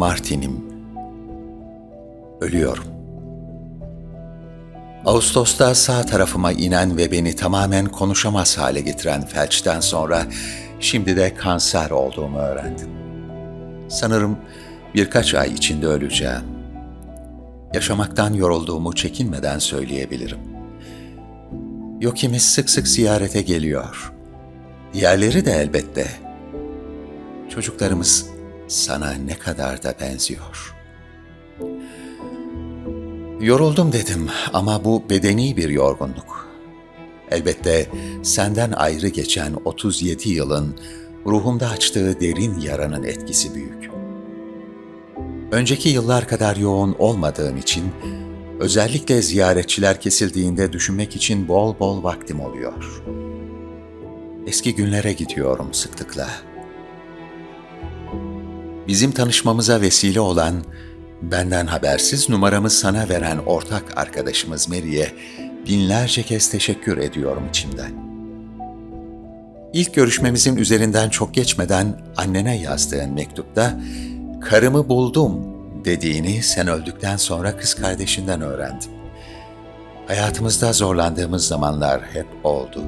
Martin'im. Ölüyorum. Ağustos'ta sağ tarafıma inen ve beni tamamen konuşamaz hale getiren felçten sonra şimdi de kanser olduğumu öğrendim. Sanırım birkaç ay içinde öleceğim. Yaşamaktan yorulduğumu çekinmeden söyleyebilirim. Yokimiz sık sık ziyarete geliyor. Diğerleri de elbette. Çocuklarımız sana ne kadar da benziyor. Yoruldum dedim ama bu bedeni bir yorgunluk. Elbette senden ayrı geçen 37 yılın ruhumda açtığı derin yaranın etkisi büyük. Önceki yıllar kadar yoğun olmadığım için özellikle ziyaretçiler kesildiğinde düşünmek için bol bol vaktim oluyor. Eski günlere gidiyorum sıklıkla. Bizim tanışmamıza vesile olan, benden habersiz numaramı sana veren ortak arkadaşımız Mary'e binlerce kez teşekkür ediyorum içimden. İlk görüşmemizin üzerinden çok geçmeden annene yazdığın mektupta karımı buldum dediğini sen öldükten sonra kız kardeşinden öğrendim. Hayatımızda zorlandığımız zamanlar hep oldu.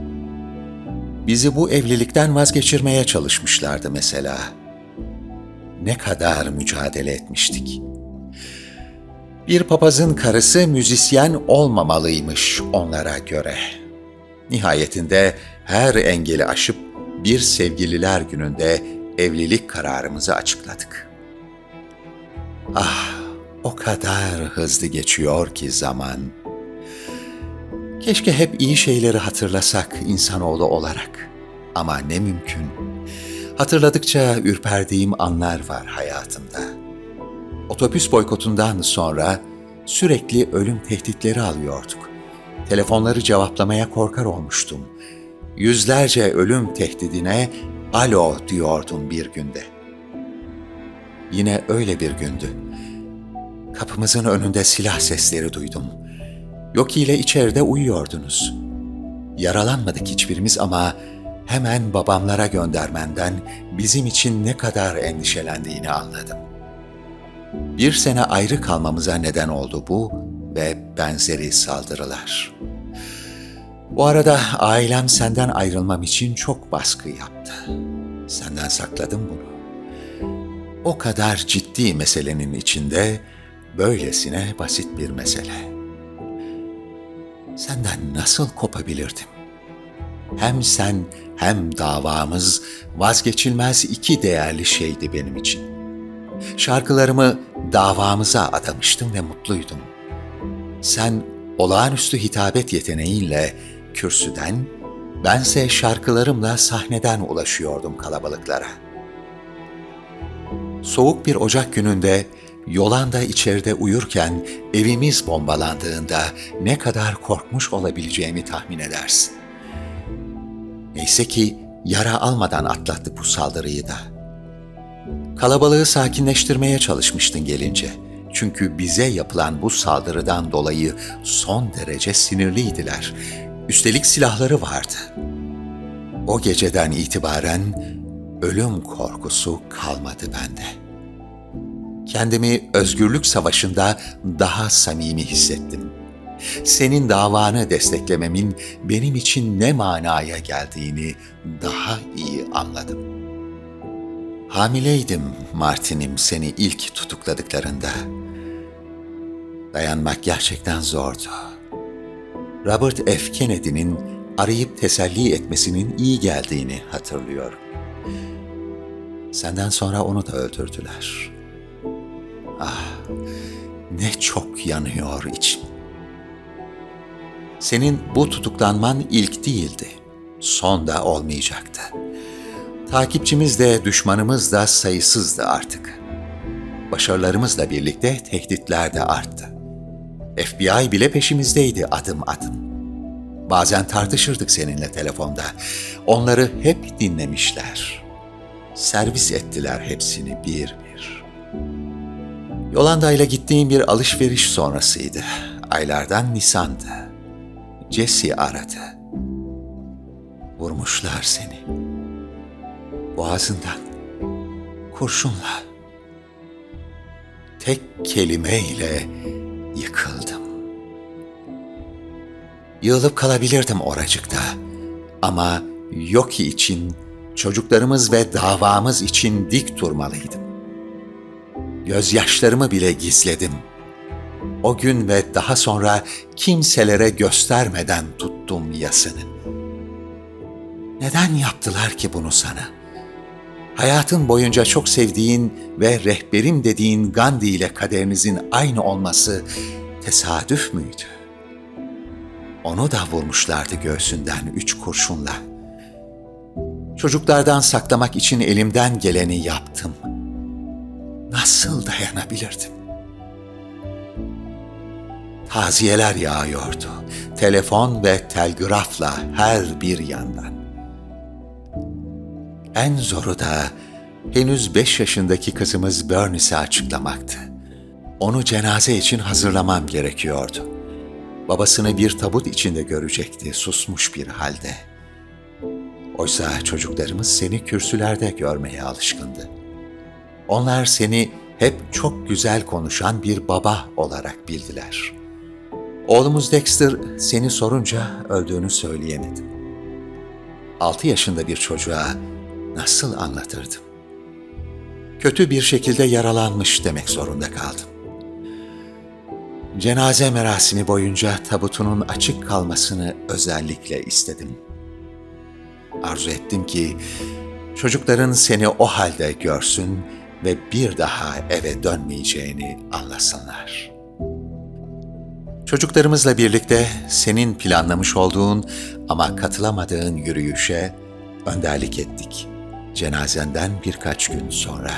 Bizi bu evlilikten vazgeçirmeye çalışmışlardı mesela. Ne kadar mücadele etmiştik. Bir papazın karısı müzisyen olmamalıymış onlara göre. Nihayetinde her engeli aşıp bir sevgililer gününde evlilik kararımızı açıkladık. Ah, o kadar hızlı geçiyor ki zaman. Keşke hep iyi şeyleri hatırlasak insanoğlu olarak. Ama ne mümkün. Hatırladıkça ürperdiğim anlar var hayatımda. Otobüs boykotundan sonra sürekli ölüm tehditleri alıyorduk. Telefonları cevaplamaya korkar olmuştum. Yüzlerce ölüm tehdidine alo diyordum bir günde. Yine öyle bir gündü. Kapımızın önünde silah sesleri duydum. Yok ile içeride uyuyordunuz. Yaralanmadık hiçbirimiz ama hemen babamlara göndermenden bizim için ne kadar endişelendiğini anladım. Bir sene ayrı kalmamıza neden oldu bu ve benzeri saldırılar. Bu arada ailem senden ayrılmam için çok baskı yaptı. Senden sakladım bunu. O kadar ciddi meselenin içinde böylesine basit bir mesele. Senden nasıl kopabilirdim? Hem sen hem davamız vazgeçilmez iki değerli şeydi benim için. Şarkılarımı davamıza adamıştım ve mutluydum. Sen olağanüstü hitabet yeteneğiyle kürsüden, bense şarkılarımla sahneden ulaşıyordum kalabalıklara. Soğuk bir Ocak gününde Yolanda içeride uyurken evimiz bombalandığında ne kadar korkmuş olabileceğimi tahmin edersin. Neyse ki yara almadan atlattık bu saldırıyı da. Kalabalığı sakinleştirmeye çalışmıştın gelince. Çünkü bize yapılan bu saldırıdan dolayı son derece sinirliydiler. Üstelik silahları vardı. O geceden itibaren ölüm korkusu kalmadı bende. Kendimi özgürlük savaşında daha samimi hissettim. Senin davanı desteklememin benim için ne manaya geldiğini daha iyi anladım. Hamileydim Martin'im seni ilk tutukladıklarında. Dayanmak gerçekten zordu. Robert F. Kennedy'nin arayıp teselli etmesinin iyi geldiğini hatırlıyorum. Senden sonra onu da öldürdüler. Ah, ne çok yanıyor içim. Senin bu tutuklanman ilk değildi. Son da olmayacaktı. Takipçimiz de düşmanımız da sayısızdı artık. Başarılarımızla birlikte tehditler de arttı. FBI bile peşimizdeydi adım adım. Bazen tartışırdık seninle telefonda. Onları hep dinlemişler. Servis ettiler hepsini bir bir. Yolanda ile gittiğim bir alışveriş sonrasıydı. Aylardan Nisan'dı. Jesse aradı. Vurmuşlar seni. Boğazından. Kurşunla. tek kelimeyle yıkıldım. Yığılıp kalabilirdim oracıkta. Ama Yoki için, çocuklarımız ve davamız için dik durmalıydım. Gözyaşlarımı bile gizledim. O gün ve daha sonra kimselere göstermeden tuttum yasını. Neden yaptılar ki bunu sana? Hayatın boyunca çok sevdiğin ve rehberim dediğin Gandhi ile kaderinizin aynı olması tesadüf müydü? Onu da vurmuşlardı göğsünden üç kurşunla. Çocuklardan saklamak için elimden geleni yaptım. Nasıl dayanabilirdim? Taziyeler yağıyordu. Telefon ve telgrafla her bir yandan. En zoru da henüz beş yaşındaki kızımız Bernice'e açıklamaktı. Onu cenaze için hazırlamam gerekiyordu. Babasını bir tabut içinde görecekti susmuş bir halde. Oysa çocuklarımız seni kürsülerde görmeye alışkındı. Onlar seni hep çok güzel konuşan bir baba olarak bildiler. Oğlumuz Dexter seni sorunca öldüğünü söyleyemedim. Altı yaşında bir çocuğa nasıl anlatırdım? Kötü bir şekilde yaralanmış demek zorunda kaldım. Cenaze merasimi boyunca tabutunun açık kalmasını özellikle istedim. Arzu ettim ki çocukların seni o halde görsün ve bir daha eve dönmeyeceğini anlasınlar. Çocuklarımızla birlikte senin planlamış olduğun ama katılamadığın yürüyüşe önderlik ettik. Cenazenden birkaç gün sonra.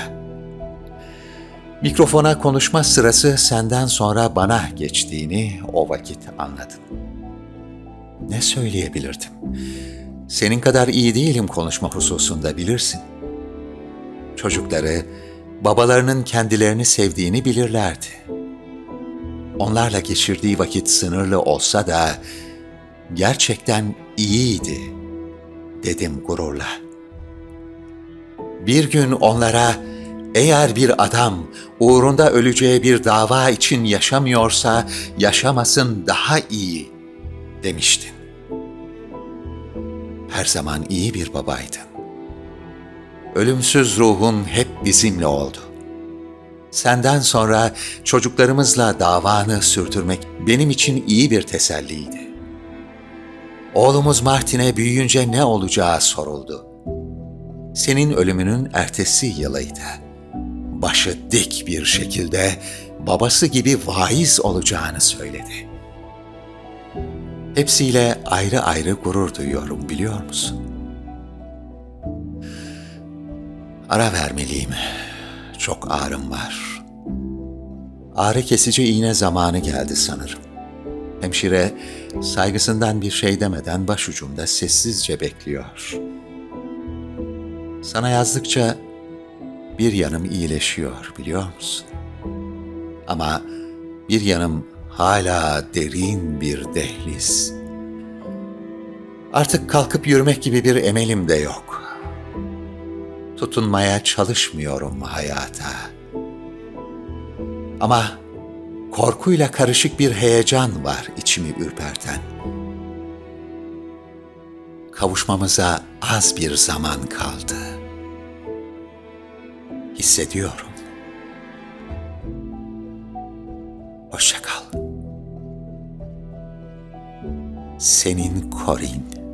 Mikrofona konuşma sırası senden sonra bana geçtiğini o vakit anladım. Ne söyleyebilirdim? Senin kadar iyi değilim konuşma hususunda bilirsin. Çocukları babalarının kendilerini sevdiğini bilirlerdi. Onlarla geçirdiği vakit sınırlı olsa da gerçekten iyiydi dedim gururla. Bir gün onlara eğer bir adam uğrunda öleceği bir dava için yaşamıyorsa yaşamasın daha iyi demiştin. Her zaman iyi bir babaydın. Ölümsüz ruhun hep bizimle oldu. Senden sonra çocuklarımızla davanı sürdürmek benim için iyi bir teselliydi. Oğlumuz Martin'e büyüyünce ne olacağı soruldu. Senin ölümünün ertesi yılıydı. Başı dik bir şekilde babası gibi vaiz olacağını söyledi. Hepsiyle ayrı ayrı gurur duyuyorum biliyor musun? Ara vermeliyim. Çok ağrım var. Ağrı kesici iğne zamanı geldi sanırım. Hemşire saygısından bir şey demeden başucumda sessizce bekliyor. Sana yazdıkça bir yanım iyileşiyor biliyor musun? Ama bir yanım hala derin bir dehliz. Artık kalkıp yürümek gibi bir emelim de yok. Tutunmaya çalışmıyorum hayata. Ama korkuyla karışık bir heyecan var içimi ürperten. Kavuşmamıza az bir zaman kaldı. Hissediyorum. Hoşça kal. Senin Corin.